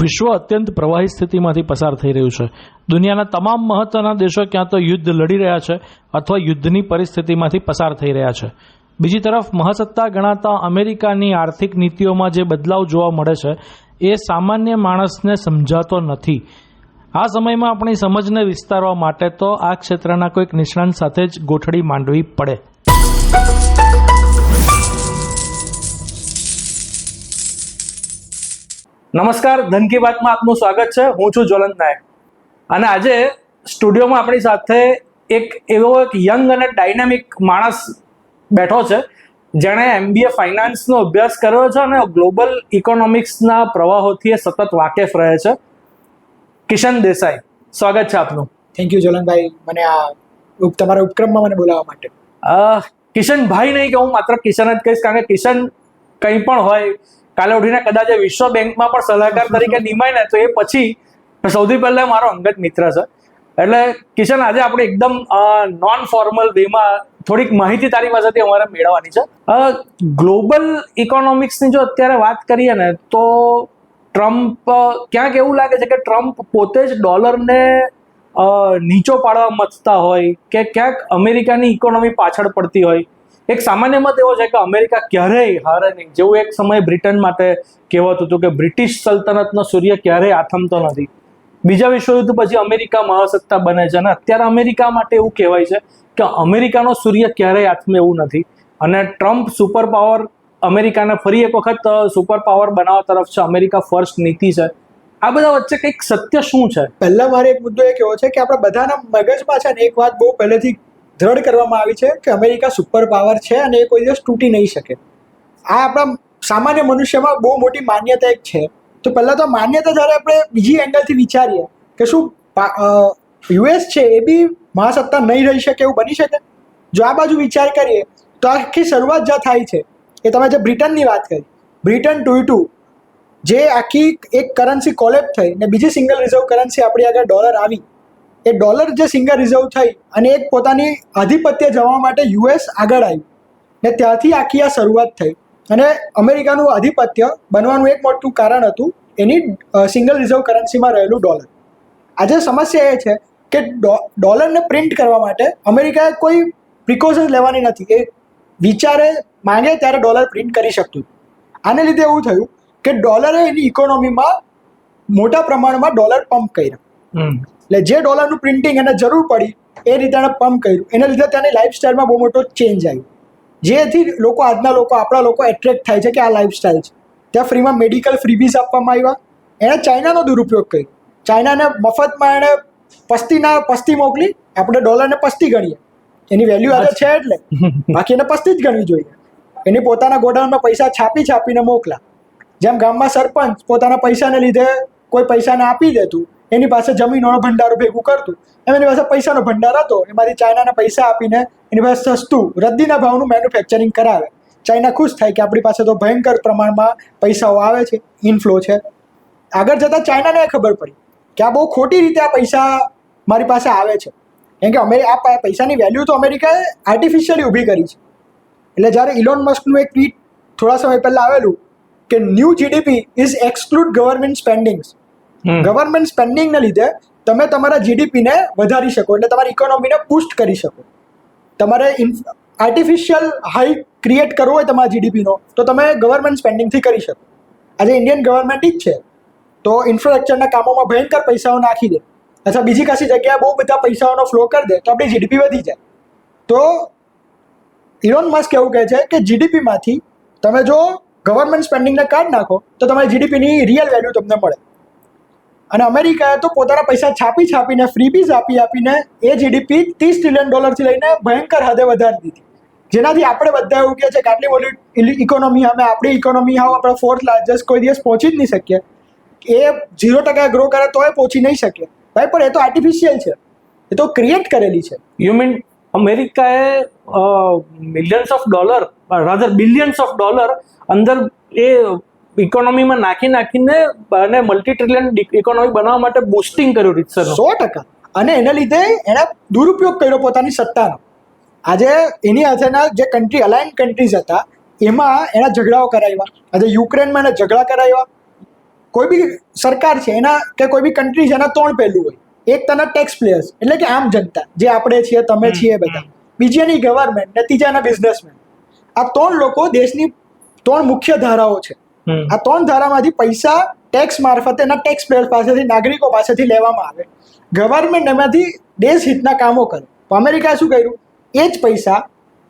વિશ્વ અત્યંત પ્રવાહી સ્થિતિમાંથી પસાર થઈ રહ્યું છે. દુનિયાના તમામ મહત્વના દેશો ક્યાં તો યુદ્ધ લડી રહ્યા છે અથવા યુદ્ધની પરિસ્થિતિમાંથી પસાર થઈ રહ્યા છે. બીજી તરફ, મહાસત્તા ગણાતા અમેરિકાની આર્થિક નીતિઓમાં જે બદલાવ જોવા મળે છે, એ સામાન્ય માણસને સમજાતો નથી. આ સમયમાં આપણી સમજને વિસ્તારવા માટે તો આ ક્ષેત્રના કોઈક નિષ્ણાંત સાથે જ ગોઠડી માંડવી પડે. નમસ્કાર ધન કી વાતમાં આપનું સ્વાગત છે. હું છું જ્વલંત નાયક. અને આજે સ્ટુડિયોમાં આપણી સાથે એક એવો એક યંગ અને ડાયનામિક માણસ બેઠો છે જેણે એમબીએ ફાઇનાન્સનો અભ્યાસ કર્યો છે અને ગ્લોબલ ઇકોનોમિક્સના પ્રવાહોથી એ સતત વાકેફ રહે છે. કિશન દેસાઈ સ્વાગત છે આપનું. થેન્ક યુ જ્વલનભાઈ મને આ તમારા ઉપક્રમમાં મને બોલાવવા માટે. કિશનભાઈ નહીં કે હું માત્ર કિશન જ કહીશ કારણ કે કિશન કંઈ પણ હોય કાલે ઉઠીને કદાચ એ વિશ્વ બેંકમાં પણ સલાહકાર તરીકે નિમાય ને, તો એ પછી સૌથી પહેલા મારો અંગત મિત્ર છે. એટલે કિશન, આજે આપણે એકદમ નોન ફોર્મલ વેમાં થોડીક માહિતી તારી પાસેથી અમારે મેળવવાની છે. ગ્લોબલ ઇકોનોમિક્સની જો અત્યારે વાત કરીએ ને, તો ટ્રમ્પ ક્યાંક એવું લાગે છે કે ટ્રમ્પ પોતે જ ડોલરને નીચો પાડવા મથતા હોય કે ક્યાંક અમેરિકાની ઇકોનોમી પાછળ પડતી હોય. એક સામાન્ય મત એવો છે કે અમેરિકા ક્યારેય હારે નહીં. જેવું એક સમયે બ્રિટન માટે કહેવાતું હતું કે બ્રિટિશ સલ્તનતનો સૂર્ય ક્યારેય આથમતો નથી. બીજા વિશ્વયુદ્ધ પછી અમેરિકા મહાસત્તા બને છે અને અત્યારે અમેરિકા માટે એવું કહેવાય છે કે અમેરિકાનો સૂર્ય ક્યારેય આથમે એવું નથી. અને ટ્રમ્પ સુપર પાવર અમેરિકાને ફરી એક વખત સુપર પાવર બનાવવા તરફ છે. અમેરિકા ફર્સ્ટ નીતિ છે. આ બધા વચ્ચે કંઈક સત્ય શું છે? પહેલા મારે એક મુદ્દો એ કહેવો છે કે આપણા બધાના મગજમાં છે ને એક વાત બહુ પહેલેથી દ્રઢ કરવામાં આવી છે કે અમેરિકા સુપર પાવર છે અને એ કોઈ દિવસ તૂટી નહીં શકે. આ આપણા સામાન્ય મનુષ્યમાં બહુ મોટી માન્યતા એક છે. તો પહેલાં તો માન્યતા જ્યારે આપણે બીજી એંગલથી વિચારીએ કે શું યુએસ છે એ બી મહાસત્તા નહીં રહી શકે એવું બની શકે? જો આ બાજુ વિચાર કરીએ તો આખી શરૂઆત જ્યાં થાય છે, એ તમે જે બ્રિટનની વાત કરી, બ્રિટન ટુ ટુ, જે આખી એક કરન્સી કોલેપ થઈ ને બીજી સિંગલ રિઝર્વ કરન્સી આપણી આગળ ડોલર આવી એ ડોલર જે સિંગલ રિઝર્વ થઈ અને એક પોતાની આધિપત્ય જવા માટે યુએસ આગળ આવ્યું. ને ત્યાંથી આખી આ શરૂઆત થઈ. અને અમેરિકાનું આધિપત્ય બનવાનું એક મોટું કારણ હતું એની સિંગલ રિઝર્વ કરન્સીમાં રહેલું ડોલર. આજે સમસ્યા એ છે કે ડોલરને પ્રિન્ટ કરવા માટે અમેરિકાએ કોઈ પ્રિકોશન્સ લેવાની નથી. એ વિચારે, માંગે ત્યારે ડોલર પ્રિન્ટ કરી શકતું. આને લીધે એવું થયું કે ડોલરે એની ઇકોનોમીમાં મોટા પ્રમાણમાં ડોલર પંપ કર્યા. એટલે જે ડોલરનું પ્રિન્ટિંગ એને જરૂર પડી, એ રીતે એણે પમ્પ કર્યું. એના લીધે તેની લાઈફસ્ટાઈલમાં બહુ મોટો ચેન્જ આવ્યો. જેથી લોકો, આજના લોકો, આપણા લોકો એટ્રેક્ટ થાય છે કે આ લાઈફસ્ટાઈલ છે. ત્યાં ફ્રીમાં મેડિકલ ફ્રીબીઝ આપવામાં આવ્યા. એણે ચાઇનાનો દુરુપયોગ કર્યો. ચાઇનાને મફતમાં એણે પસ્તીના, પસ્તી મોકલી. આપણે ડોલરને પસ્તી ગણીએ. એની વેલ્યુ આજે છે એટલે. બાકી એને પસ્તી જ ગણવી જોઈએ. એની પોતાના ગોડાઉનમાં પૈસા છાપી છાપીને મોકલા. જેમ ગામમાં સરપંચ પોતાના પૈસાને લીધે કોઈ પૈસાને આપી દેતું એની પાસે જમીનોનો ભંડારો ભેગું કરતું. એમ એની પાસે પૈસાનો ભંડાર હતો. એમાંથી ચાઇનાના પૈસા આપીને એની પાસે સસ્તું, રદ્દીના ભાવનું મેન્યુફેક્ચરિંગ કરાવે. ચાઇના ખુશ થાય કે આપણી પાસે તો ભયંકર પ્રમાણમાં પૈસાઓ આવે છે ઇનફ્લો છે. આગળ જતાં ચાઇનાને એ ખબર પડી કે આ બહુ ખોટી રીતે આ પૈસા મારી પાસે આવે છે. કેમ કે અમે આ પૈસાની વેલ્યુ તો અમેરિકાએ આર્ટિફિશિયલી ઊભી કરી છે. એટલે જ્યારે ઇલોન મસ્કનું એક ટ્વીટ થોડા સમય પહેલાં આવેલું કે new GDP is exclude government spendings. Government સ્પેન્ડિંગને લીધે તમે તમારા જીડીપીને વધારી શકો એટલે તમારી ઇકોનોમીને પુષ્ટ કરી શકો. તમારે આર્ટિફિશિયલ હાઈ ક્રિએટ કરવો હોય તમારા જીડીપીનો તો તમે ગવર્મેન્ટ સ્પેન્ડિંગથી કરી શકો. આજે ઇન્ડિયન ગવર્મેન્ટ જ છે. તો ઇન્ફ્રાસ્ટ્રક્ચરના કામોમાં ભયંકર પૈસાઓ નાખી દે. અથવા બીજી કાશી જગ્યાએ બહુ બધા પૈસાઓનો ફ્લો કરી દે, તો આપણી જીડીપી વધી જાય. તો ઇલોન મસ્ક એવું કહે છે કે જીડીપીમાંથી તમે જો ગવર્મેન્ટ સ્પેન્ડિંગને કાઢ નાખો, તો તમારી જીડીપીની રિયલ વેલ્યુ તમને મળે. અને અમેરિકાએ તો પોતાના પૈસા છાપી છાપીને ફ્રીબીઝ આપી આપીને એ જીડીપી ત્રીસ ટ્રિલિયન ડોલરથી લઈને ભયંકર હદે વધારી દીધી. જેનાથી આપણે બધા એવું કહે છે કે આટલી મોટી ઇકોનોમી અમે, આપણી ઇકોનોમી આવો, આપણે ફોર્થ લાર્જેસ્ટ કોઈ દિવસ પહોંચી જ નહીં શકીએ. એ ઝીરો ટકા ગ્રો કરે તોય પહોંચી નહીં શકે ભાઈ, પણ એ તો આર્ટિફિશિયલ છે. એ તો ક્રિએટ કરેલી છે. યુ મીન અમેરિકાએ millions of dollar rather billions of dollar અંદર એ ઇકોનોમીમાં નાખી નાખીને અને મલ્ટી ટ્રિલિયન ઇકોનોમી બનાવવા માટે બુસ્ટિંગ કર્યું રીતસરનું સો ટકા. અને એના લીધે એણે દુરુપયોગ કર્યો પોતાની સત્તાનો. આજે એની સાથેના જે કન્ટ્રી અલાઇન કન્ટ્રીઝ હતા એમાં એના ઝઘડાઓ કરાવ્યા આજે યુક્રેનમાં એને ઝઘડા કરાવ્યા કોઈ બી સરકાર છે એના કે કોઈ બી કન્ટ્રી છે એના ત્રણ પહેલું હોય. એક તના ટેક્સ પ્લેયર્સ એટલે કે આમ જનતા. જે આપણે છીએ તમે છીએ બધા. બીજી એની ગવર્મેન્ટ ને ત્રીજા એના બિઝનેસમેન આ ત્રણ લોકો દેશની ત્રણ મુખ્ય ધારાઓ છે. આ ત્રણ ધારામાંથી પૈસા ટેક્સ મારફતે એના ટેક્સ પ્લેયર પાસેથી નાગરિકો પાસેથી લેવામાં આવે. ગવર્મેન્ટ એમાંથી દેશ હિતના કામો કરે. તો અમેરિકાએ શું કર્યું? એ જ પૈસા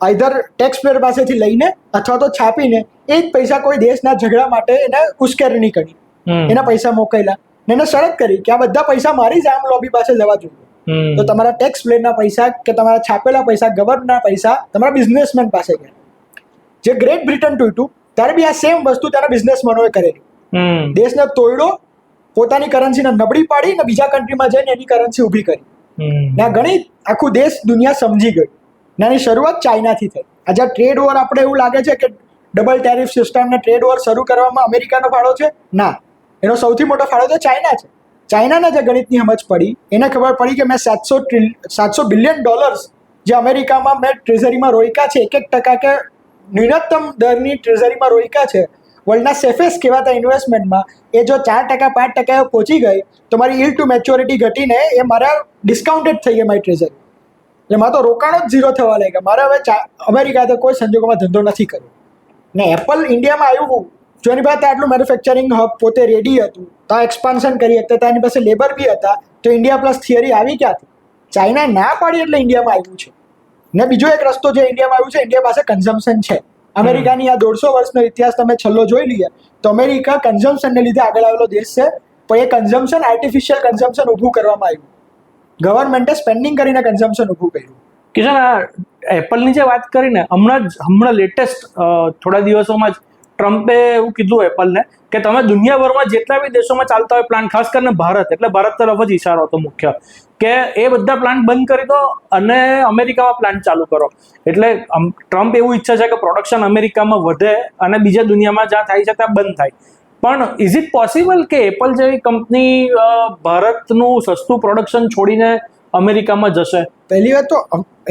આઈધર ટેક્સ પેયર પાસેથી લઈને અથવા તો છાપીને એ જ પૈસા કોઈ દેશના ઝઘડા માટે એને ઉશ્કેરણી કરી. એના પૈસા મોકલ્યા. ને એને શરત કરી કે આ બધા પૈસા મારી જ આમ લોબી પાસે જવા જોઈએ. તો તમારા ટેક્સ પ્લેનના પૈસા કે તમારા છાપેલા પૈસા ગવર્નરના પૈસા તમારા બિઝનેસમેન પાસે ગયા. જે ગ્રેટ બ્રિટન તૂટ્યું ત્યારે બી આ સેમ વસ્તુ ત્યાંના બિઝનેસમેનોએ કરેલી. દેશને તોડ્યો પોતાની કરન્સીને નબળી પાડી ને બીજા કન્ટ્રીમાં જઈને એની કરન્સી ઊભી કરી. ને ઘણી આખું દેશ દુનિયા સમજી ગઈ ને એની શરૂઆત ચાઇનાથી થઈ. આજે ટ્રેડ વોર આપણે એવું લાગે છે કે ડબલ ટેરિફ સિસ્ટમ ને ટ્રેડ વોર શરૂ કરવામાં અમેરિકાનો ફાળો છે? ના. એનો સૌથી મોટો ફાળો તો ચાઇના છે. ચાઇનાને જે ગણિતની સમજ પડી એને ખબર પડી કે મેં સાતસો સાતસો બિલિયન ડોલર્સ જે અમેરિકામાં મેં ટ્રેઝરીમાં રોયકા છે એક એક ટકા કે ન્યૂનતમ દરની ટ્રેઝરીમાં રોક્યા છે. વર્લ્ડના સેફેસ્ટ કહેવાતા ઇન્વેસ્ટમેન્ટમાં એ જો ચાર ટકા, પાંચ ટકા પહોંચી ગઈ, તો મારી ઇલ ટુ મેચ્યોરિટી ઘટીને એ મારા ડિસ્કાઉન્ટેડ થઈ ગઈ મારી ટ્રેઝરી એટલે મારે તો રોકાણો જ ઝીરો થવા લાગ્યા. મારે હવે અમેરિકા તો કોઈ સંજોગોમાં ધંધો નથી કર્યો. ને એપલ ઇન્ડિયામાં આવ્યું. જો એની પાસે આટલું મેન્યુફેક્ચરિંગ હબ પોતે રેડી હતું. તો એક્સપાન્શન કરી શકતા હતા એની પાસે લેબર બી હતા. તો ઇન્ડિયા પ્લસ થિયરી આવી ક્યાંથી? ચાઇના ના પાડી એટલે ઇન્ડિયામાં આવ્યું છે. ને બીજો એક રસ્તો જે ઇન્ડિયામાં આવ્યું છે ઇન્ડિયા પાસે કન્ઝમ્પશન છે. અમેરિકાની આ દોઢસો વર્ષનો ઇતિહાસ તમે છેલ્લો જોઈ લઈએ, તો અમેરિકા કન્ઝમ્પશનને લીધે આગળ આવેલો દેશ છે. પણ એ કન્ઝમ્પશન આર્ટિફિશિયલ કન્ઝમ્પશન ઊભું કરવામાં આવ્યું. ગવર્મેન્ટે સ્પેન્ડિંગ કરીને કન્ઝમ્પશન ઊભું કર્યું. કિશન, આ એપલની જે વાત કરીને, હમણાં જ, હમણાં લેટેસ્ટ થોડા દિવસોમાં જ ટ્રમ્પે એવું કીધું એપલને કે તમે દુનિયાભરમાં જેટલા બી દેશોમાં ચાલતા હોય પ્લાન્ટ ખાસ કરીને ભારત, એટલે ભારત તરફ જ ઇશારો હતો મુખ્ય, કે એ બધા પ્લાન્ટ બંધ કરી દો અને અમેરિકામાં પ્લાન્ટ ચાલુ કરો. એટલે ટ્રમ્પ એવું ઈચ્છે છે કે પ્રોડક્શન અમેરિકામાં વધે અને બીજા દુનિયામાં જ્યાં થાય છે ત્યાં બંધ થાય. પણ ઇઝ ઇટ પોસિબલ કે એપલ જેવી કંપની ભારતનું સસ્તું પ્રોડક્શન છોડીને અમેરિકામાં જશે? પહેલી વાત તો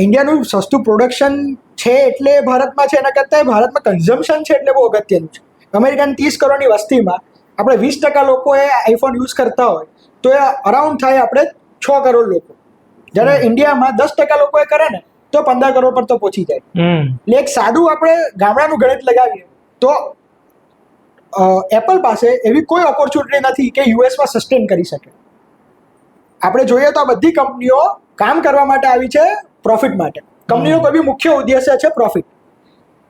ઇન્ડિયાનું સસ્તું પ્રોડક્શન છે એટલે ભારતમાં છે, એના કરતાં ભારતમાં કન્ઝમ્પશન છે એટલે બહુ અગત્યનું છે. અમેરિકન ત્રીસ કરોડની વસ્તીમાં આપણે વીસ ટકા લોકોએ આઈફોન યુઝ કરતા હોય તો એ અરાઉન્ડ થાય આપણે છ કરોડ લોકો. જ્યારે ઇન્ડિયામાં દસ ટકા લોકોએ કરે ને તો પંદર કરોડ પર તો પહોંચી જાય. એટલે એક સાદું આપણે ગામડાનું ગણિત લગાવીએ તો એપલ પાસે એવી કોઈ ઓપોર્ચ્યુનિટી નથી કે યુએસમાં સસ્ટેન કરી શકે. આપણે જોઈએ તો આ બધી કંપનીઓ કામ કરવા માટે આવી છે પ્રોફિટ માટે. કંપનીનો કોઈ બી મુખ્ય ઉદ્દેશ્ય છે પ્રોફિટ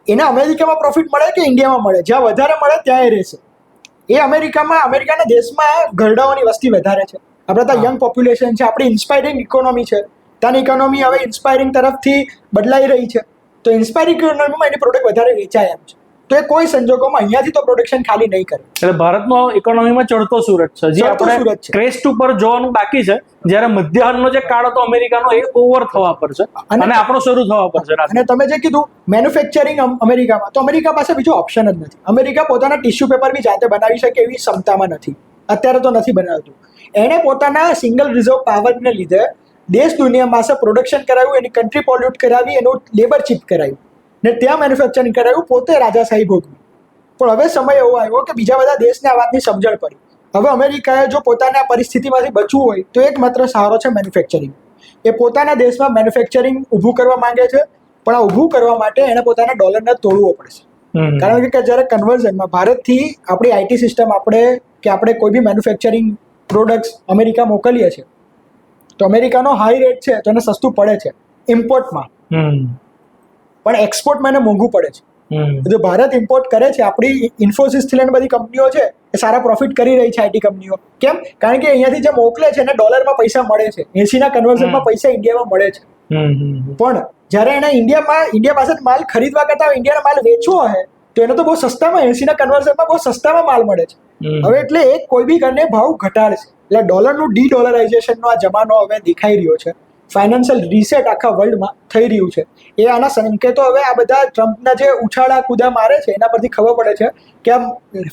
એને અમેરિકામાં પ્રોફિટ મળે કે ઇન્ડિયામાં મળે? જ્યાં વધારે મળે ત્યાં એ રહેશે. એ અમેરિકામાં અમેરિકાના દેશમાં ઘરડાઓની વસ્તી વધારે છે. આપણે ત્યાં યંગ પોપ્યુલેશન છે આપણી ઇન્સ્પાયરિંગ ઇકોનોમી છે. ત્યાંની ઇકોનોમી હવે ઇન્સ્પાયરિંગ તરફથી બદલાઈ રહી છે. તો ઇન્સ્પાયરિંગ ઇકોનોમીમાં એની પ્રોડક્ટ વધારે વેચાય એમ છે. તો એ કોઈ સંજોગોમાં અહીંયાથી તો પ્રોડક્શન ખાલી નહીં કરે. એટલે ભારતનો ઇકોનોમીમાં ચડતો સુરત છે. જે આપણે ક્રેસ્ટ ઉપર જોવાનું બાકી છે. જ્યારે મધ્યાહનનો જે કાળ હતો અમેરિકાનો એ ઓવર થવા પર છે. અને- અને આપણો શરૂ થવા પર છે અને તમે જે કીધું મેન્યુફેક્ચરિંગ અમેરિકામાં તો અમેરિકા પાસે બીજો ઓપ્શન જ નથી. અમેરિકા પોતાના ટિશ્યુ પેપર બી જાતે બનાવી શકે એવી ક્ષમતામાં નથી. અત્યારે તો નથી બનાવતું. એણે પોતાના સિંગલ રિઝર્વ પાવરને લીધે દેશ દુનિયા પાસે પ્રોડક્શન કરાવ્યું એની કન્ટ્રી પોલ્યુટ કરાવી એનું લેબર ચીપ કરાવ્યું. ને ત્યાં મેન્યુફેક્ચરિંગ કરાવ્યું પોતે રાજાશાહી ભોગવી. પણ હવે સમય એવો આવ્યો કે બીજા બધા દેશને આ વાતની સમજણ પડી. હવે અમેરિકાએ જો પોતાને આ પરિસ્થિતિમાંથી બચવું હોય તો એકમાત્ર સહારો છે મેન્યુફેક્ચરિંગ એ પોતાના દેશમાં મેન્યુફેક્ચરિંગ ઊભું કરવા માંગે છે પણ આ ઊભું કરવા માટે એને પોતાના ડોલરને તોડવો પડશે કારણ કે જ્યારે કન્વર્ઝનમાં ભારતથી આપણી આઈટી સિસ્ટમ આપણે કે આપણે કોઈ બી મેન્યુફેક્ચરિંગ પ્રોડક્ટ્સ અમેરિકા મોકલીએ છીએ તો અમેરિકાનો હાઈ રેટ છે તો એને સસ્તું પડે છે ઇમ્પોર્ટમાં. પણ એક્સપોર્ટમાં એને મોંઘું પડે છે. જો ભારત ઇમ્પોર્ટ કરે છે આપણી ઇન્ફોસિસથી લઈને બધી કંપનીઓ છે એ સારા પ્રોફિટ કરી રહી છે આઈટી કંપનીઓ. કેમ? કારણ કે અહીંયાથી જે મોકલે છે એને ડોલરમાં પૈસા મળે છે. એસીના કન્વર્ઝનમાં. પૈસા ઇન્ડિયામાં મળે છે. પણ જ્યારે એને ઇન્ડિયામાં ઇન્ડિયા પાસે માલ ખરીદવા કરતા ઇન્ડિયાનો માલ વેચવો હોય તો એને તો બહુ સસ્તામાં એસીના કન્વર્ઝનમાં બહુ સસ્તામાં માલ મળે છે. હવે એટલે એક કોઈ બી ઘરને ભાવ ઘટાડશે. એટલે ડોલરનું ડી ડોલરાઇઝેશનનો આ જમાનો હવે દેખાઈ રહ્યો છે. ફાઇનાન્શિયલ રીસેટ આખા વર્લ્ડમાં થઈ રહ્યું છે. એ આના સંકેતો હવે આ બધા ટ્રમ્પના જે ઉછાળા કૂદા મારે છે, એના પરથી ખબર પડે છે કે આમ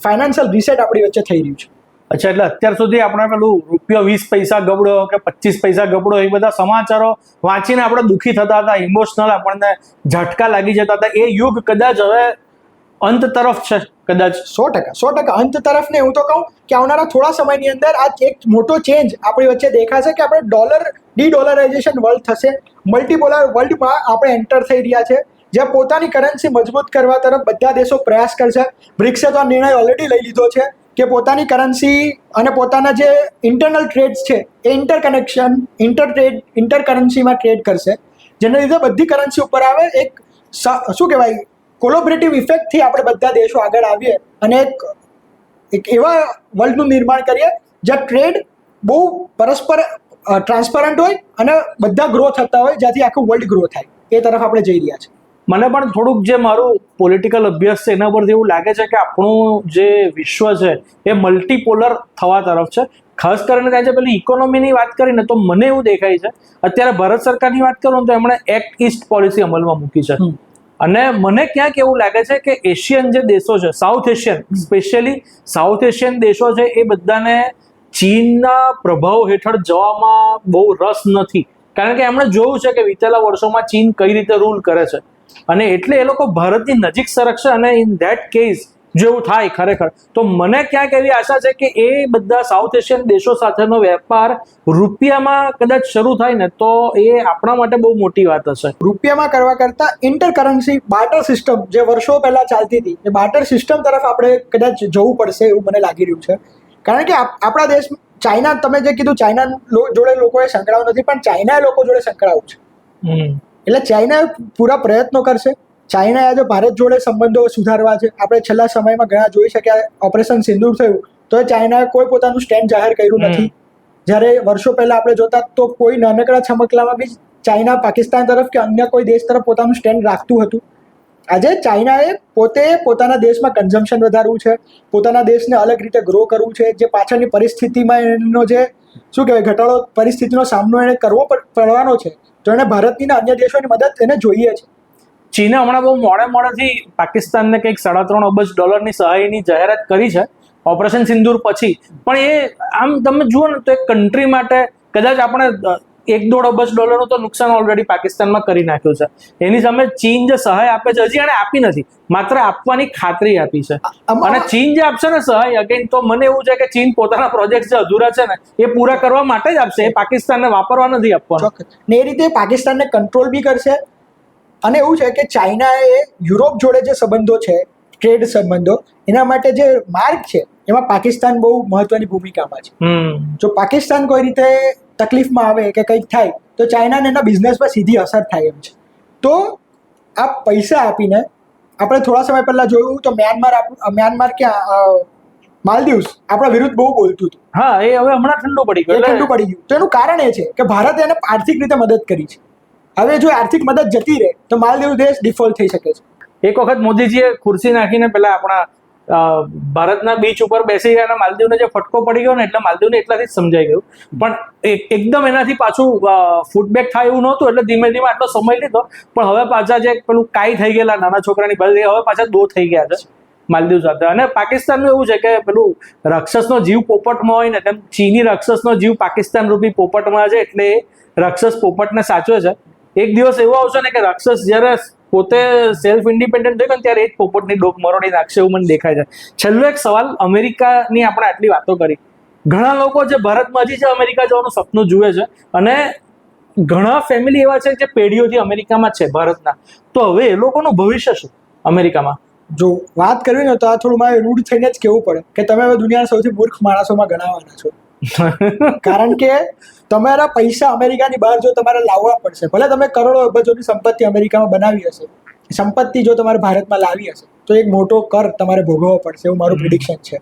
ફાઇનાન્શિયલ રીસેટ આપણી વચ્ચે થઈ રહ્યું છે. અચ્છા, એટલે અત્યાર સુધી આપણે પેલું રૂપિયો વીસ પૈસા ગબડો કે પચીસ પૈસા ગબડો એ બધા સમાચારો વાંચીને આપણે દુઃખી થતા હતા ઇમોશનલ આપણને ઝટકા લાગી જતા હતા. એ યુગ કદાચ હવે અંત તરફ છે. કદાચ સો ટકા. સો ટકા અંત તરફ ને હું તો કહું કે આવનારા થોડા સમયની અંદર આ એક મોટો ચેન્જ આપણી વચ્ચે દેખાશે કે આપણે ડોલર ડી ડોલરાઇઝેશન વર્લ્ડ થશે. મલ્ટીપોલર વર્લ્ડમાં આપણે એન્ટર થઈ રહ્યા છે. જ્યાં પોતાની કરન્સી મજબૂત કરવા તરફ બધા દેશો પ્રયાસ કરશે. બ્રિક્સે તો આ નિર્ણય ઓલરેડી લઈ લીધો છે કે પોતાની કરન્સી અને પોતાના જે ઇન્ટરનલ ટ્રેડ્સ છે એ inter connection inter trade inter કરન્સીમાં trade કરશે. જેના લીધે બધી કરન્સી ઉપર આવે એક શું કહેવાય? કોલોબરેટિવ ઇફેક્ટથી આપણે બધા દેશો આગળ આવીએ અને એક એક એવા વર્લ્ડનું નિર્માણ કરીએ જ્યાં ટ્રેડ બહુ પરસ્પર ટ્રાન્સપરન્ટ હોય અને બધા ગ્રો થતા હોય જ્યાંથી આખું વર્લ્ડ ગ્રો થાય. એ તરફ આપણે જઈ રહ્યા છીએ. મને પણ થોડુંક જે મારું પોલિટિકલ અભ્યાસ છે એના પરથી એવું લાગે છે કે આપણું જે વિશ્વ છે એ મલ્ટીપોલર થવા તરફ છે. ખાસ કરીને ત્યાં જે પેલી ઇકોનોમીની વાત કરીને તો મને એવું દેખાય છે. અત્યારે ભારત સરકારની વાત કરું તો એમણે એક્ટ ઇસ્ટ પોલિસી અમલમાં મૂકી છે. અને મને ક્યાંક એવું લાગે છે કે એશિયન જે દેશો છે south Asian specially south Asian દેશો છે, એ બધાને ચીનના પ્રભાવ હેઠળ જવામાં બહુ રસ નથી. કારણ કે એમણે જોયું છે કે વિતેલા વર્ષોમાં ચીન કઈ રીતે રૂલ કરે છે. અને એટલે એ લોકો ભારતની નજીક સરકશે અને ઇન ધેટ કેસ જો એવું થાય ખરેખર. તો મને ક્યાંક એવી આશા છે કે એ બધા સાઉથ એશિયન દેશો સાથેનો વેપાર રૂપિયામાં કદાચ શરૂ થાય ને તો એ આપણા માટે બહુ મોટી વાત હશે. રૂપિયામાં કરવા કરતા ઇન્ટર કરન્સી બાર્ટર સિસ્ટમ જે વર્ષો પહેલા ચાલતી હતી એ બાર્ટર સિસ્ટમ તરફ આપણે કદાચ જવું પડશે એવું મને લાગી રહ્યું છે. કારણ કે આપ- આપણા દેશ ચાઇના તમે જે કીધું ચાઇના જોડે લોકોએ સંકળાવું નથી પણ ચાઇના લોકો જોડે સંકળાવું છે. એટલે ચાઇના પૂરા પ્રયત્નો કરશે. ચાઇનાએ આજે ભારત જોડે સંબંધો સુધારવા છે. આપણે છેલ્લા સમયમાં ઘણા જોઈ શક્યા ઓપરેશન સિંદૂર થયું તો ચાઇનાએ કોઈ પોતાનું સ્ટેન્ડ જાહેર કર્યું નથી. જ્યારે વર્ષો પહેલા આપણે જોતા તો કોઈ નાનકડા છમકલામાં બી ચાઇના પાકિસ્તાન તરફ કે અન્ય કોઈ દેશ તરફ પોતાનું સ્ટેન્ડ રાખતું હતું. આજે ચાઇનાએ પોતે પોતાના દેશમાં કન્ઝમ્પશન વધારવું છે પોતાના દેશને અલગ રીતે ગ્રો કરવું છે. જે પાછળની પરિસ્થિતિમાં એનો જે શું કહેવાય ઘટાડો પરિસ્થિતિનો સામનો એને કરવો પડવાનો છે. તો એને ભારતની ને અન્ય દેશોની મદદ એને જોઈએ છે. ચીને હમણાં બહુ મોડે મોડેથી પાકિસ્તાનને કંઈક સાડા ત્રણ અબજ ડોલરની સહાયની જાહેરાત કરી છે ઓપરેશન સિંદૂર પછી. પણ એ આમ તમે જુઓ ને તો એક કન્ટ્રી માટે કદાચ આપણે એક દોઢ અબજ ડોલરનું તો નુકસાન ઓલરેડી પાકિસ્તાનમાં કરી નાખ્યું છે. એની સામે ચીન જે સહાય આપે છે હજી એને આપી નથી. માત્ર આપવાની ખાતરી આપી છે. અને ચીન જે આપશે ને સહાય અગેન તો મને એવું છે કે ચીન પોતાના પ્રોજેક્ટ જે અધૂરા છે ને એ પૂરા કરવા માટે જ આપશે. એ પાકિસ્તાનને વાપરવા નથી આપવાનું. ને એ રીતે પાકિસ્તાનને કંટ્રોલ બી કરશે અને એવું છે કે ચાઇનાએ યુરોપ જોડે જે સંબંધો છે ટ્રેડ સંબંધો એના માટે જે માર્ગ છે એમાં પાકિસ્તાન બહુ મહત્વની ભૂમિકામાં છે. જો પાકિસ્તાન કોઈ રીતે તકલીફમાં આવે કે કંઈક થાય તો ચાઇનાને એના બિઝનેસમાં સીધી અસર થાય એમ છે. તો આ પૈસા આપીને આપણે થોડા સમય પહેલા જોયું તો મ્યાનમાર મ્યાનમાર ક્યાં માલદીવ્સ આપણા વિરુદ્ધ બહુ બોલતું હતું. હા એ હવે હમણાં ઠંડુ પડી ગયું ઠંડુ પડી ગયું. તો એનું કારણ એ છે કે ભારતે એને આર્થિક રીતે મદદ કરી છે. હવે જો આર્થિક મદદ જતી રહે, તો માલદીવ દેશ ડિફોલ્ટ થઈ શકે છે. એક વખત મોદીજીએ ખુરશી નાખીને પેલા આપણા ભારતના બીચ ઉપર બેસી ગયા અને માલદીવને જે ફટકો પડી ગયો ને, એટલે માલદીવને એટલાથી સમજાઈ ગયું. પણ એક- એકદમ એનાથી પાછું ફૂટબેક થાય એવું નહોતું, એટલે ધીમે ધીમે આટલો સમય લીધો. પણ હવે પાછા જે પેલું કાઈ થઈ ગયેલા નાના છોકરાની બધી હવે પાછા દો થઈ ગયા છે માલદીવ સાથે. અને પાકિસ્તાનનું એવું છે કે પેલું રાક્ષસનો જીવ પોપટમાં હોય ને, તેમ ચીની રાક્ષસનો જીવ પાકિસ્તાન રૂપી પોપટમાં છે, એટલે રાક્ષસ પોપટને સાચવે છે. એક દિવસ એવો આવશે ને કે રાક્ષસ જ્યારે પોતે સેલ્ફ ઇન્ડિપેન્ડન્ટ થયું ને ત્યારે એ જ પોપટની ડોક મરોડી નાખશે એવું મને દેખાય છે. છેલ્લો એક સવાલ, અમેરિકાની આપણે આટલી વાતો કરી. ઘણા લોકો જે ભારતમાં હજી છે, અમેરિકા જવાનું સપનું જુએ છે અને ઘણા ફેમિલી એવા છે જે પેઢીઓથી અમેરિકામાં છે, ભારતના. તો હવે એ લોકોનું ભવિષ્ય શું અમેરિકામાં? જો વાત કરવી ને તો આ થોડું મારે રૂઢ થઈને જ કહેવું પડે કે તમે હવે દુનિયાના સૌથી મૂર્ખ માણસોમાં ગણાવાના છો. કારણ કે તમારા પૈસા અમેરિકાની બહાર જો તમારે લાવવા પડશે ભલે તમે કરોડો અબજોની સંપત્તિ અમેરિકામાં બનાવી હશે સંપત્તિ જો તમારે ભારતમાં લાવી હશે તો એક મોટો કર તમારે ભોગવવો પડશે એવું મારું પ્રિડિક્શન છે.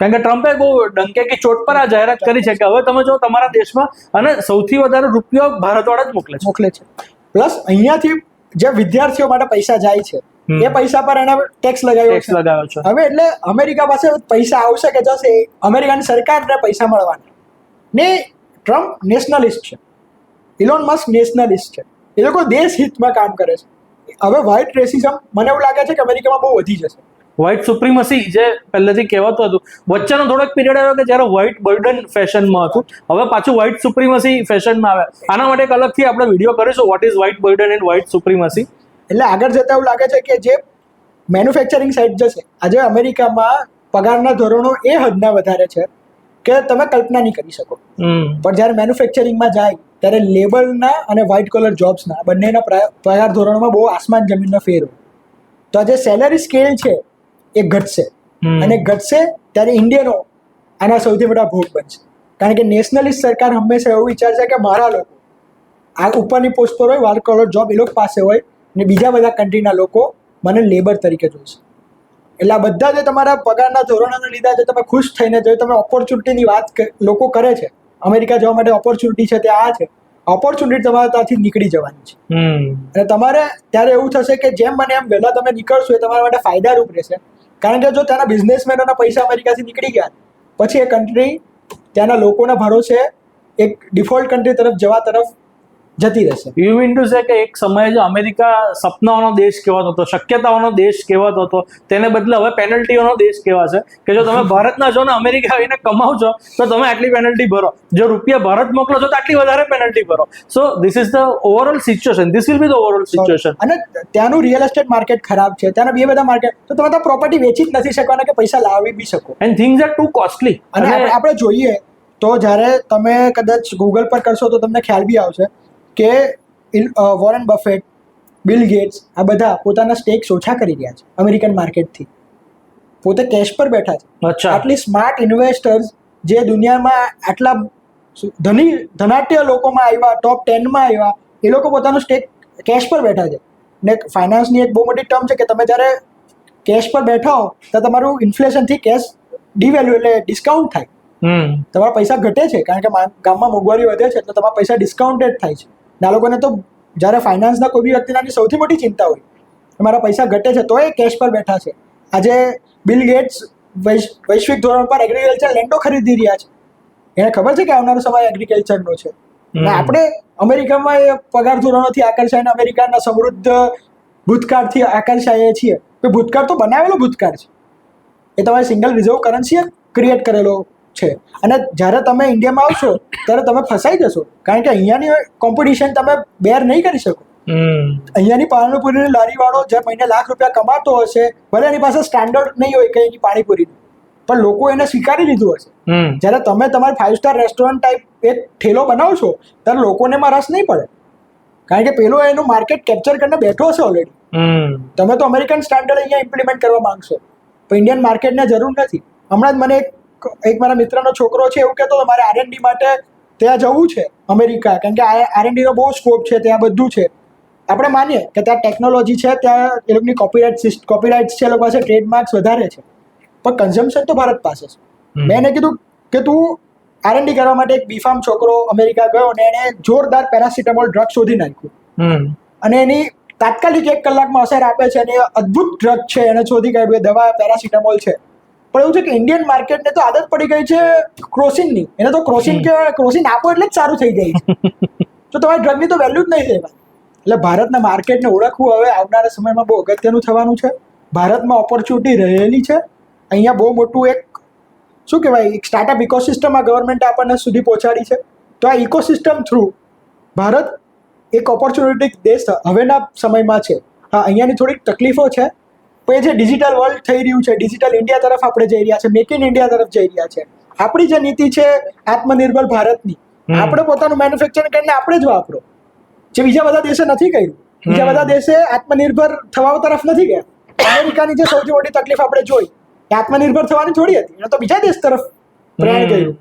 કારણ કે ટ્રમ્પે બહુ ડંકે કે ચોટ પર આ જાહેરાત કરી છે કે હવે તમે જો તમારા દેશમાં અને સૌથી વધારે રૂપિયો ભારતવાળા જ મોકલે છે. મોકલે છે. પ્લસ અહીંયાથી જે વિદ્યાર્થીઓ માટે પૈસા જાય છે. એ પૈસા પર એને ટેક્સ લગાવ્યો ટેક્સ લગાવ્યો છે. હવે એટલે અમેરિકા પાસે પૈસા આવશે કે જશે અમેરિકાની સરકારને પૈસા મળવાના. ને ટ્રમ્પ નેશનલિસ્ટ છે. ઇલોન મસ્ક નેશનલિસ્ટ છે. એ લોકો દેશ હિતમાં કામ કરે છે. હવે વ્હાઇટ રેસિઝમ મને એવું લાગે છે કે અમેરિકામાં બહુ વધી જશે. વ્હાઇટ સુપ્રીમસી જે પહેલેથી કહેવાતું હતું. વચ્ચેનો થોડોક પીરિયડ આવ્યો કે જ્યારે વ્હાઇટ બર્ડન ફેશનમાં હતું. હવે પાછું વ્હાઇટ સુપ્રીમસી ફેશનમાં આવે. આના માટે એક અલગથી આપણે વીડિયો કરીશું. What is white burden and white supremacy એટલે આગળ જતા એવું લાગે છે કે જે મેન્યુફેક્ચરિંગ સાઈડ જશે આજે અમેરિકામાં પગારના ધોરણો એ હદના વધારે છે કે તમે કલ્પના નહીં કરી શકો. પણ જ્યારે મેન્યુફેક્ચરિંગમાં જાય ત્યારે લેબરના અને વ્હાઇટ કોલર જોબ્સના બંનેના પગાર ધોરણોમાં બહુ આસમાન જમીનનો ફેર હોય. તો આજે જે સેલરી સ્કેલ છે એ ઘટશે. અને ઘટશે ત્યારે ઇન્ડિયનો આના સૌથી મોટા ભોગ બનશે. કારણ કે નેશનલિસ્ટ સરકાર હંમેશા એવું વિચારશે કે મારા લોકો આ ઉપરની પોસ્ટ પર હોય વ્હાઇટ કોલર જોબ એ લોકો પાસે હોય અને બીજા બધા કન્ટ્રીના લોકો મને લેબર તરીકે જોઈશે એટલે આ બધા જે તમારા પગારના ધોરણોને લીધા જે તમે ખુશ થઈને જો તમે ઓપોર્ચ્યુનિટીની વાત લોકો કરે છે અમેરિકા જવા માટે ઓપોર્ચ્યુનિટી છે તે આ છે. ઓપોર્ચ્યુનિટી તમારે ત્યાંથી નીકળી જવાની છે. અને તમારે ત્યારે એવું થશે કે જેમ મને એમ વહેલા તમે નીકળશો એ તમારા માટે ફાયદારૂપ રહેશે. કારણ કે જો ત્યાંના બિઝનેસમેનોના પૈસા અમેરિકાથી નીકળી ગયા પછી એ કન્ટ્રી ત્યાંના લોકોના ભરોસે એક ડિફોલ્ટ કન્ટ્રી તરફ જવા તરફ જતી રહેશે. યુ મીન ટુ સે કે એક સમયે જો અમેરિકા સપનાઓનો દેશ કહેવાતો હતો શક્યતાઓનો દેશ કહેવાતો હતો તેને બદલે હવે પેનલ્ટીઓનો દેશ કહેવાશે કે જો તમે ભારતના છો ને અમેરિકા આવીને કમાવ છો તો તમે આટલી પેનલ્ટી ભરો. જો રૂપિયા ભારત મોકલો છો તો આટલી વધારે પેનલ્ટી ભરો. So this is the overall situation this will be the overall situation અને ત્યાંનું રિયલ એસ્ટેટ માર્કેટ ખરાબ છે ત્યાંના બે બધા માર્કેટ તો તમે ત્યાં પ્રોપર્ટી વેચી જ નથી શકવાના કે પૈસા લાવી બી શકો. And things are too costly અને આપણે આપણે જોઈએ તો જ્યારે તમે કદાચ ગૂગલ પર કરશો તો તમને ખ્યાલ બી આવશે કે વોરન બફેટ બિલ ગેટ્સ આ બધા પોતાના સ્ટેક્સ ઓછા કરી રહ્યા છે અમેરિકન માર્કેટથી પોતે કેશ પર બેઠા છે. અચ્છા. આટલી સ્માર્ટ ઇન્વેસ્ટર્સ જે દુનિયામાં આટલા ધની ધનાટ્ય લોકોમાં આવ્યા ટોપ ટેનમાં આવ્યા એ લોકો પોતાનું સ્ટેક કેશ પર બેઠા છે. ને ફાઇનાન્સની એક બહુ મોટી ટર્મ છે કે તમે જ્યારે કેશ પર બેઠા હો તો તમારું ઇન્ફ્લેશનથી કેશ ડિવેલ્યુ એટલે ડિસ્કાઉન્ટ થાય. હમ. તમારા પૈસા ઘટે છે કારણ કે ગામમાં મોંઘવારી વધે છે એટલે તમારા પૈસા ડિસ્કાઉન્ટેડ થાય છે. ને લોકોને તો જ્યારે ફાઇનાન્સના કોઈ બી વ્યક્તિનાની સૌથી મોટી ચિંતા હોય મારા પૈસા ઘટે છે તો એ કેશ પર બેઠા છે. આજે બિલ ગેટ્સ વૈશ- વૈશ્વિક ધોરણ પર એગ્રીકલ્ચર લેન્ડો ખરીદી રહ્યા છે. એને ખબર છે કે આવનારો સમય એગ્રીકલ્ચરનો છે. આપણે અમેરિકામાં એ પગાર ધોરણોથી આકર્ષાઈને અમેરિકાના સમૃદ્ધ ભૂતકાળથી આકર્ષાઈએ છીએ. કે ભૂતકાળ તો બનાવેલો ભૂતકાળ છે. એ તમારે સિંગલ રિઝર્વ કરન્સીએ ક્રિએટ કરેલો છે. અને જ્યારે તમે ઇન્ડિયામાં આવશો ત્યારે તમે ફસાઈ જશો. કારણ કે અહીંયાની કોમ્પિટિશન તમે બેર નહીં કરી શકો. અહીંયાની પાણીપુરીની લારીવાળો જે મહિને લાખ રૂપિયા કમાતો હશે ભલે એની પાસે સ્ટાન્ડર્ડ નહીં હોય કઈ પાણીપુરી પાણીપુરીનું પણ લોકો એને સ્વીકારી લીધું હશે. જ્યારે તમે તમારી ફાઇવ સ્ટાર રેસ્ટોરન્ટ ટાઈપ એક ઠેલો બનાવશો ત્યારે લોકોને એમાં રસ નહીં પડે. કારણ કે પેલો એનું માર્કેટ કેપ્ચર કરીને બેઠો હશે ઓલરેડી તમે તો અમેરિકન સ્ટાન્ડર્ડ અહીંયા ઇમ્પ્લિમેન્ટ કરવા માંગશો. પણ ઇન્ડિયન માર્કેટને જરૂર નથી. હમણાં જ મને એક એક મારા મિત્રનો છોકરો છે એવું કહેતો હતો મારે આરએનડી માટે ત્યાં જવું છે અમેરિકા. કારણ કે આરએનડીનો બહુ સ્કોપ છે ત્યાં બધું છે. આપણે માનીએ કે ત્યાં ટેકનોલોજી છે ત્યાં એ લોકોની કોપીરાઇટ સિસ્ટ કોપીરાઇટ્સ છે એ લોકો પાસે ટ્રેડમાર્ક્સ વધારે છે. પણ કન્ઝમ્પશન તો ભારત પાસે છે. મેં એને કીધું કે તું આરએનડી કરવા માટે એક બીફામ છોકરો અમેરિકા ગયો અને એણે જોરદાર પેરાસિટામોલ ડ્રગ શોધી નાખ્યું. અને એની તાત્કાલિક એક કલાકમાં અસર આપે છે અને અદ્ભુત ડ્રગ છે એને શોધી કાઢ્યું એ દવા પેરાસિટામોલ છે. પણ એવું છે કે ઇન્ડિયન માર્કેટને તો આદત પડી ગઈ છે ક્રોસિનની એને તો ક્રોસિન કે ક્રોસિન આપો એટલે જ સારું થઈ જાય. તો તમારી ડ્રગની તો વેલ્યુ જ નહીં રહેવાની એટલે ભારતના માર્કેટને ઓળખવું હવે આવનારા સમયમાં બહુ અગત્યનું થવાનું છે. ભારતમાં ઓપોર્ચ્યુનિટી રહેલી છે. અહીંયા બહુ મોટું એક શું કહેવાય એક સ્ટાર્ટઅપ ઇકોસિસ્ટમ આ ગવર્મેન્ટે આપણને સુધી પહોંચાડી છે. તો આ ઇકોસિસ્ટમ થ્રુ ભારત એક ઓપોર્ચ્યુનિટી દેશ હવેના સમયમાં છે. હા અહીંયાની થોડીક તકલીફો છે. પણ એ જે ડિજિટલ વર્લ્ડ થઈ રહ્યું છે ડિજિટલ ઇન્ડિયા તરફ આપણે જઈ રહ્યા છે મેક ઇન ઇન્ડિયા તરફ જઈ રહ્યા છે. આપણી જે નીતિ છે આત્મનિર્ભર ભારતની આપણે પોતાનું મેન્યુફેક્ચરિંગ કરીને આપણે જ વાપરો. જે બીજા બધા દેશે નથી કર્યું. બીજા બધા દેશે આત્મનિર્ભર થવા તરફ નથી ગયા. અમેરિકાની જે સૌથી મોટી તકલીફ આપણે જોઈ એ આત્મનિર્ભર થવાની થોડી હતી. એને તો બીજા દેશ તરફ પ્રયાણ કર્યું.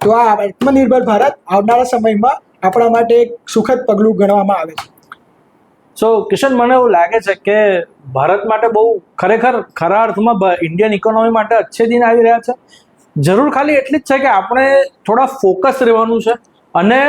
તો આ આત્મનિર્ભર ભારત આવનારા સમયમાં આપણા માટે એક સુખદ પગલું ગણવામાં આવે છે. સો કિશન, મને એવું લાગે છે કે ભારત માટે બહુ ખરેખર ખરા અર્થમાં ઇન્ડિયન ઇકોનોમી માટે અચ્છે દિન આવી રહ્યા છે. જરૂર ખાલી એટલી જ છે કે આપણે થોડા ફોકસ રહેવાનું છે. અને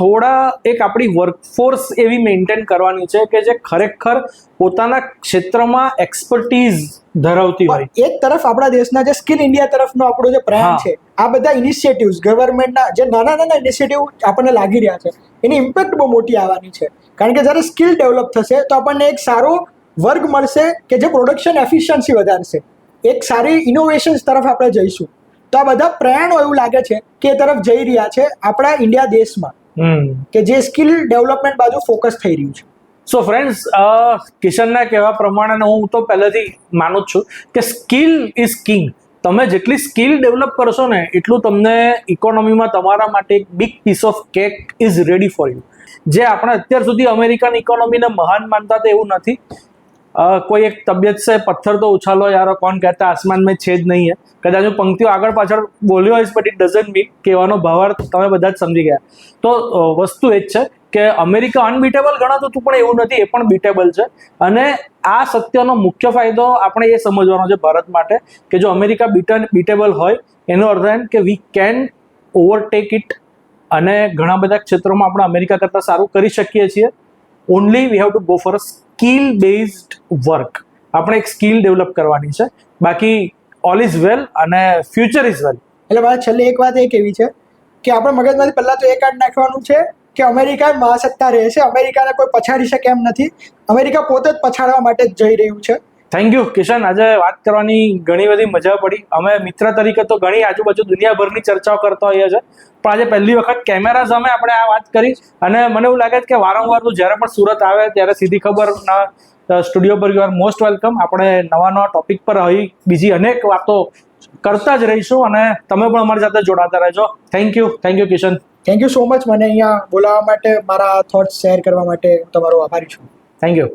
થોડા એક આપણી વર્કફોર્સ એવી મેન્ટેન કરવાની છે કે જે ખરેખર પોતાના ક્ષેત્રમાં એક્સપર્ટીઝ ધરાવતી હોય. એક તરફ આપણા દેશના જે સ્કિલ ઇન્ડિયા તરફનો આપણો જે પ્રયાસ છે આ બધા ઇનિશિયેટિવ્સ ગવર્મેન્ટના જે નાના નાના ઇનિશિયેટિવ આપણને લાગી રહ્યા છે એની ઇમ્પેક્ટ બહુ મોટી આવવાની છે. કારણ કે જ્યારે સ્કિલ ડેવલપ થશે તો આપણને એક સારો વર્ગ મળશે કે જે પ્રોડક્શન એફિશિયન્સી વધારશે. એક સારી ઇનોવેશન્સ તરફ આપણે જઈશું. તો આ બધા પ્રયાણો એવું લાગે છે કે એ તરફ જઈ રહ્યા છે આપણા ઇન્ડિયા દેશમાં કે જે સ્કિલ ડેવલપમેન્ટ બાજુ ફોકસ થઈ રહ્યું છે. સો ફ્રેન્ડ્સ કિશનના કહેવા પ્રમાણે હું તો પહેલેથી માનું જ છું કે સ્કિલ ઇઝ કિંગ તમે જેટલી સ્કિલ ડેવલપ કરશો ને એટલું તમને ઇકોનોમીમાં તમારા માટે એક big piece of cake is ready for you જે આપણે અત્યાર સુધી અમેરિકન ઇકોનોમીને મહાન માનતા હતા એવું નથી કોઈ એક તબિયત સે પથ્થર તો ઉછાલો યાર, કોણ કહેતા આસમાન મેં છે જ નહીં હે. કદાચ હું પંક્તિઓ આગળ પાછળ બોલ્યો હોઈશ બટ ઇટ ડઝન્ટ મીન કહેવાનો ભાવાર્થ તમે બધા જ સમજી ગયા. તો વસ્તુ એ જ છે કે અમેરિકા અનબીટેબલ ગણાતું હતું, પણ એવું નથી, એ પણ બીટેબલ છે. અને આ સત્યનો મુખ્ય ફાયદો આપણે એ સમજવાનો છે ભારત માટે કે જો અમેરિકા બીટન બીટેબલ હોય, એનો અર્થ એમ કે વી કેન ઓવરટેક ઇટ અને ઘણા બધા ક્ષેત્રોમાં આપણે અમેરિકા કરતાં સારું કરી શકીએ છીએ. Only we have to go for a skill based work આપણે એક સ્કિલ ડેવલપ કરવાની છે. બાકી ઓલ ઇઝ વેલ અને ફ્યુચર ઇઝ વેલ એટલે મારે છેલ્લે એક વાત એક એવી છે કે આપણા મગજમાંથી પહેલાં તો એ કાર્ડ નાખવાનું છે કે અમેરિકા મહાસત્તા રહે છે અમેરિકાને કોઈ પછાડી શકે એમ નથી. અમેરિકા પોતે જ પછાડવા માટે જઈ રહ્યું છે. થેન્ક યુ કિશન આજે વાત કરવાની ઘણી બધી મજા પડી. અમે મિત્ર તરીકે તો ઘણી આજુબાજુ દુનિયાભરની ચર્ચાઓ કરતા હોઈએ છીએ. પણ આજે પહેલી વખત કેમેરા સામે આપણે આ વાત કરી અને મને એવું લાગે છે કે વારંવાર તું જ્યારે પણ સુરત આવે ત્યારે સીધી ખબર ના સ્ટુડિયો પર યુ આર મોસ્ટ વેલકમ. આપણે નવા નવા ટોપિક પર આવી બીજી અનેક વાતો કરતા જ રહીશું અને તમે પણ અમારી સાથે જોડાતા રહેજો. Thank you thank you Kishan. Thank you so much મને અહીંયા બોલાવવા માટે મારા થોટ્સ શેર કરવા માટે તમારો આભારી છું. Thank you